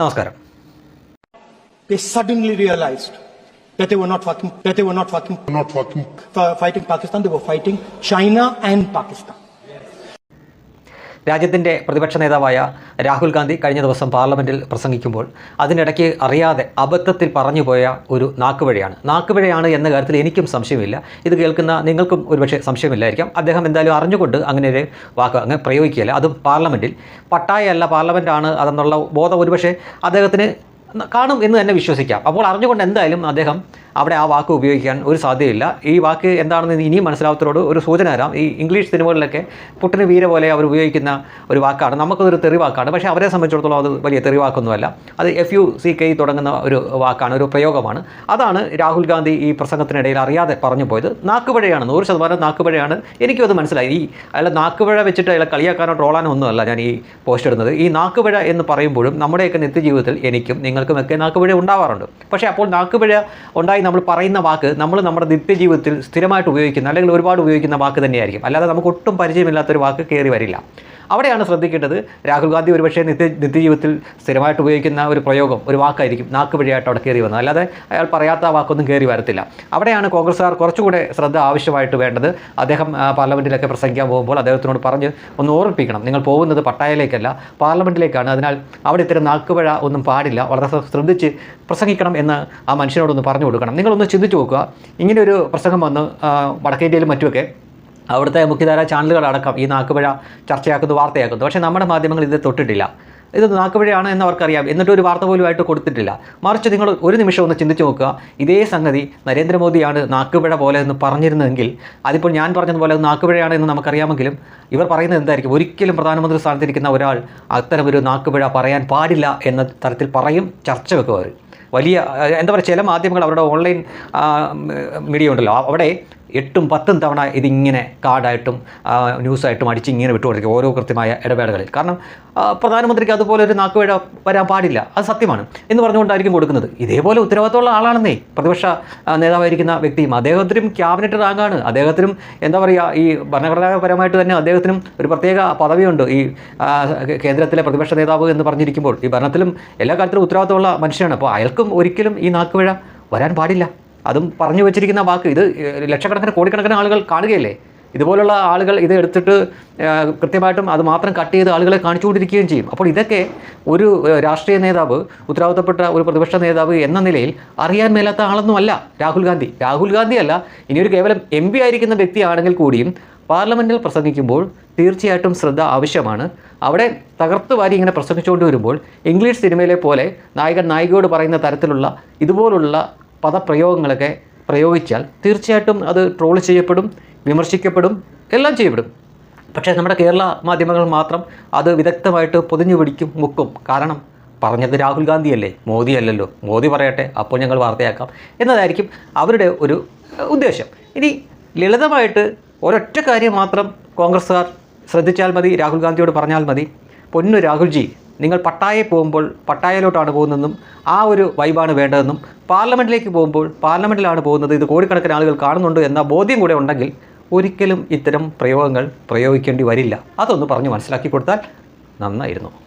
നമസ്കാരം they suddenly realized that they were not fucking, that they were not fucking, not fucking uh, fighting Pakistan, they were fighting China and Pakistan. രാജ്യത്തിന്റെ പ്രതിപക്ഷ നേതാവായ രാഹുൽ ഗാന്ധി കഴിഞ്ഞ ദിവസം പാർലമെന്റിൽ പ്രസംഗിക്കുമ്പോൾ അതിനിടയ്ക്ക് അറിയാതെ അബദ്ധത്തിൽ പറഞ്ഞുപോയ ഒരു നാക്കുവഴിയാണ്. നാക്കുവഴിയാണ് എന്ന കാര്യത്തിൽ എനിക്കും സംശയമില്ല. ഇത് കേൾക്കുന്ന നിങ്ങൾക്കും ഒരുപക്ഷെ സംശയമില്ലായിരിക്കാം. അദ്ദേഹം എന്തായാലും അറിഞ്ഞുകൊണ്ട് അങ്ങനെ ഒരു വാക്ക് അങ്ങനെ പ്രയോഗിക്കുകയില്ല. അതും പാർലമെന്റിൽ പട്ടായല്ല പാർലമെന്റാണ് അതെന്നുള്ള ബോധം ഒരുപക്ഷെ അദ്ദേഹത്തിന് കാണും എന്ന് തന്നെ വിശ്വസിക്കാം. അപ്പോൾ അറിഞ്ഞുകൊണ്ട് എന്തായാലും അദ്ദേഹം അവിടെ ആ വാക്ക് ഉപയോഗിക്കാൻ ഒരു സാധ്യതയില്ല. ഈ വാക്ക് എന്താണെന്ന് ഇനിയും മനസ്സിലാവത്തോട് ഒരു സൂചന തരാം. ഈ ഇംഗ്ലീഷ് സിനിമകളിലൊക്കെ പുട്ടിന് വീര പോലെ അവർ ഉപയോഗിക്കുന്ന ഒരു വാക്കാണ്. നമുക്കതൊരു തെറി വാക്കാണ്. പക്ഷേ അവരെ സംബന്ധിച്ചിടത്തോളം അത് വലിയ തെറിവാക്കൊന്നുമല്ല അത് എഫ് യു സി കെ തുടങ്ങുന്ന ഒരു വാക്കാണ് ഒരു പ്രയോഗമാണ്. അതാണ് രാഹുൽ ഗാന്ധി ഈ പ്രസംഗത്തിനിടയിൽ അറിയാതെ പറഞ്ഞു പോയത്. നാക്കുപഴയാണ്. നൂറ് ശതമാനം നാക്കുപഴയാണ്. എനിക്കും അത് മനസ്സിലായി. ഈ അയാളെ നാക്കുപഴ വെച്ചിട്ട് അയാളെ കളിയാക്കാനോ ട്രോളാനോ ഒന്നുമല്ല ഞാൻ ഈ പോസ്റ്റ് ഇടുന്നത്. ഈ നാക്കുപഴ എന്ന് പറയുമ്പോഴും നമ്മുടെയൊക്കെ നിത്യജീവിതത്തിൽ എനിക്കും നിങ്ങൾക്കുമൊക്കെ നാക്കുപഴ ഉണ്ടാവാറുണ്ട്. പക്ഷേ അപ്പോൾ നാക്കുപഴ ഉണ്ടായി നമ്മൾ പറയുന്ന വാക്ക് നമ്മൾ നമ്മുടെ നിത്യജീവിതത്തിൽ സ്ഥിരമായിട്ട് ഉപയോഗിക്കുന്ന അല്ലെങ്കിൽ ഒരുപാട് ഉപയോഗിക്കുന്ന വാക്ക് തന്നെയായിരിക്കും. അല്ലാതെ നമുക്ക് ഒട്ടും പരിചയമില്ലാത്തൊരു വാക്ക് കയറി വരില്ല. അവിടെയാണ് ശ്രദ്ധിക്കേണ്ടത്. രാഹുൽ ഗാന്ധി ഒരുപക്ഷേ നിത്യ നിത്യജീവിതത്തിൽ സ്ഥിരമായിട്ട് ഉപയോഗിക്കുന്ന ഒരു പ്രയോഗം ഒരു വാക്കായിരിക്കും നാക്ക് വഴിയായിട്ട് അവിടെ കയറി വന്നത്. അല്ലാതെ അയാൾ പറയാത്ത വാക്കൊന്നും കയറി വരത്തില്ല. അവിടെയാണ് കോൺഗ്രസ്സുകാർ കുറച്ചുകൂടെ ശ്രദ്ധ ആവശ്യമായിട്ട് വേണ്ടത്. അദ്ദേഹം പാർലമെന്റിലൊക്കെ പ്രസംഗിക്കാൻ പോകുമ്പോൾ അദ്ദേഹത്തിനോട് പറഞ്ഞ് ഒന്ന് ഓർമ്മിപ്പിക്കണം. നിങ്ങൾ പോകുന്നത് പട്ടായയിലേക്കല്ല പാർലമെന്റിലേക്കാണ് അതിനാൽ അവിടെ ഇത്തരം നാക്കുപഴ ഒന്നും പാടില്ല. വളരെ ശ്ര- ശ്രദ്ധിച്ച് പ്രസംഗിക്കണം എന്ന് ആ മനുഷ്യനോടൊന്ന് പറഞ്ഞു കൊടുക്കണം. നിങ്ങളൊന്ന് ചിന്തിച്ച് നോക്കുക. ഇങ്ങനെ ഒരു പ്രസംഗം വന്ന് വടക്കേ വടക്കേന്ത്യയിലും മറ്റുമൊക്കെ അവിടുത്തെ മുഖ്യധാര ചാനലുകളടക്കം ഈ നാക്കുപുഴ ചർച്ചയാക്കുന്നു വാർത്തയാക്കുന്നു. പക്ഷേ നമ്മുടെ മാധ്യമങ്ങൾ ഇത് തൊട്ടിട്ടില്ല. ഇത് നാക്കുപുഴയാണ് എന്ന് അവർക്കറിയാം. എന്നിട്ട് ഒരു വാർത്ത പോലുമായിട്ട് കൊടുത്തിട്ടില്ല. മറിച്ച് നിങ്ങൾ ഒരു നിമിഷം ഒന്ന് ചിന്തിച്ച് നോക്കുക. ഇതേ സംഗതി നരേന്ദ്രമോദിയാണ് നാക്കുപുഴ പോലെ എന്ന് പറഞ്ഞിരുന്നെങ്കിൽ അതിപ്പോൾ ഞാൻ പറഞ്ഞതുപോലെ നാക്കുപിഴയാണ് എന്ന് നമുക്കറിയാമെങ്കിലും ഇവർ പറയുന്നത് എന്തായിരിക്കും? ഒരിക്കലും പ്രധാനമന്ത്രി സ്ഥാനത്തിരിക്കുന്ന ഒരാൾ അത്തരമൊരു നാക്കുപുഴ പറയാൻ പാടില്ല എന്ന തരത്തിൽ പറയും ചർച്ച വെക്കുക വലിയ എന്താ പറയുക ചില മാധ്യമങ്ങൾ അവരുടെ ഓൺലൈൻ മീഡിയ ഉണ്ടല്ലോ. അവിടെ എട്ടും പത്തും തവണ ഇതിങ്ങനെ കാർഡായിട്ടും ന്യൂസായിട്ടും അടിച്ച് ഇങ്ങനെ വിട്ടുകൊടുക്കുക ഓരോ കൃത്യമായ ഇടപെടലുകളിൽ കാരണം പ്രധാനമന്ത്രിക്ക് അതുപോലെ ഒരു നാക്കുവേഴ വരാൻ പാടില്ല. അത് സത്യമാണ്. എന്ന് പറഞ്ഞുകൊണ്ടായിരിക്കും കൊടുക്കുന്നത്. ഇതേപോലെ ഉത്തരവാദിത്തമുള്ള ആളാണെന്നേ. പ്രതിപക്ഷ നേതാവായിരിക്കുന്ന വ്യക്തിയും അദ്ദേഹത്തിനും ക്യാബിനറ്റ് റാങ്കാണ്. അദ്ദേഹത്തിനും എന്താ പറയുക ഈ ഭരണഘടനാപരമായിട്ട് തന്നെ അദ്ദേഹത്തിനും ഒരു പ്രത്യേക പദവിയുണ്ട്. ഈ കേന്ദ്രത്തിലെ പ്രതിപക്ഷ നേതാവ് എന്ന് പറഞ്ഞിരിക്കുമ്പോൾ ഈ ഭരണത്തിലും എല്ലാ കാര്യത്തിലും ഉത്തരവാദിത്തമുള്ള മനുഷ്യനാണ്. അപ്പോൾ അയാൾക്കും ഒരിക്കലും ഈ നാക്കുവേഴ വരാൻ പാടില്ല. അതും പറഞ്ഞു വെച്ചിരിക്കുന്ന വാക്ക്. ഇത് ലക്ഷക്കണക്കിന് കോടിക്കണക്കിന് ആളുകൾ കാണുകയല്ലേ? ഇതുപോലുള്ള ആളുകൾ ഇത് എടുത്തിട്ട് കൃത്യമായിട്ടും അത് മാത്രം കട്ട് ചെയ്ത് ആളുകളെ കാണിച്ചുകൊണ്ടിരിക്കുകയും ചെയ്യും. അപ്പോൾ ഇതൊക്കെ ഒരു രാഷ്ട്രീയ നേതാവ് ഉത്തരവാദിത്തപ്പെട്ട ഒരു പ്രതിപക്ഷ നേതാവ് എന്ന നിലയിൽ അറിയാൻ മേലാത്ത ആളൊന്നുമല്ല രാഹുൽ ഗാന്ധി. രാഹുൽ ഗാന്ധി അല്ല ഇനിയൊരു കേവലം എം പി ആയിരിക്കുന്ന വ്യക്തിയാണെങ്കിൽ കൂടിയും പാർലമെന്റിൽ പ്രസംഗിക്കുമ്പോൾ തീർച്ചയായിട്ടും ശ്രദ്ധ ആവശ്യമാണ്. അവിടെ തകർത്ത് വാരി ഇങ്ങനെ പ്രസംഗിച്ചുകൊണ്ട് വരുമ്പോൾ ഇംഗ്ലീഷ് സിനിമയിലെ പോലെ നായകൻ നായികയോട് പറയുന്ന തരത്തിലുള്ള ഇതുപോലുള്ള പദപ്രയോഗങ്ങളൊക്കെ പ്രയോഗിച്ചാൽ തീർച്ചയായിട്ടും അത് ട്രോൾ ചെയ്യപ്പെടും വിമർശിക്കപ്പെടും എല്ലാം ചെയ്യപ്പെടും. പക്ഷേ നമ്മുടെ കേരള മാധ്യമങ്ങൾ മാത്രം അത് വിദഗ്ധമായിട്ട് പൊതിഞ്ഞു പിടിക്കും മുക്കും. കാരണം പറഞ്ഞത് രാഹുൽ ഗാന്ധിയല്ലേ? മോദി അല്ലല്ലോ. മോദി പറയട്ടെ അപ്പോൾ ഞങ്ങൾ വാർത്തയാക്കാം എന്നതായിരിക്കും അവരുടെ ഒരു ഉദ്ദേശം. ഇനി ലളിതമായിട്ട് ഒരൊറ്റ കാര്യം മാത്രം കോൺഗ്രസ്സുകാർ ശ്രദ്ധിച്ചാൽ മതി രാഹുൽ ഗാന്ധിയോട് പറഞ്ഞാൽ മതി. പൊന്നു രാഹുൽജി നിങ്ങൾ പട്ടായെ പോകുമ്പോൾ പട്ടായയിലോട്ടാണ് പോകുന്നതെന്നും ആ ഒരു വൈബാണ് വേണ്ടതെന്നും പാർലമെന്റിലേക്ക് പോകുമ്പോൾ പാർലമെന്റിലാണ് പോകുന്നത് ഇത് കോടിക്കണക്കിന് ആളുകൾ കാണുന്നുണ്ട് എന്ന ബോധ്യം കൂടെ ഉണ്ടെങ്കിൽ ഒരിക്കലും ഇത്തരം പ്രയോഗങ്ങൾ പ്രയോഗിക്കേണ്ടി വരില്ല. അതൊന്ന് പറഞ്ഞ് മനസ്സിലാക്കി കൊടുത്താൽ നന്നായിരുന്നു.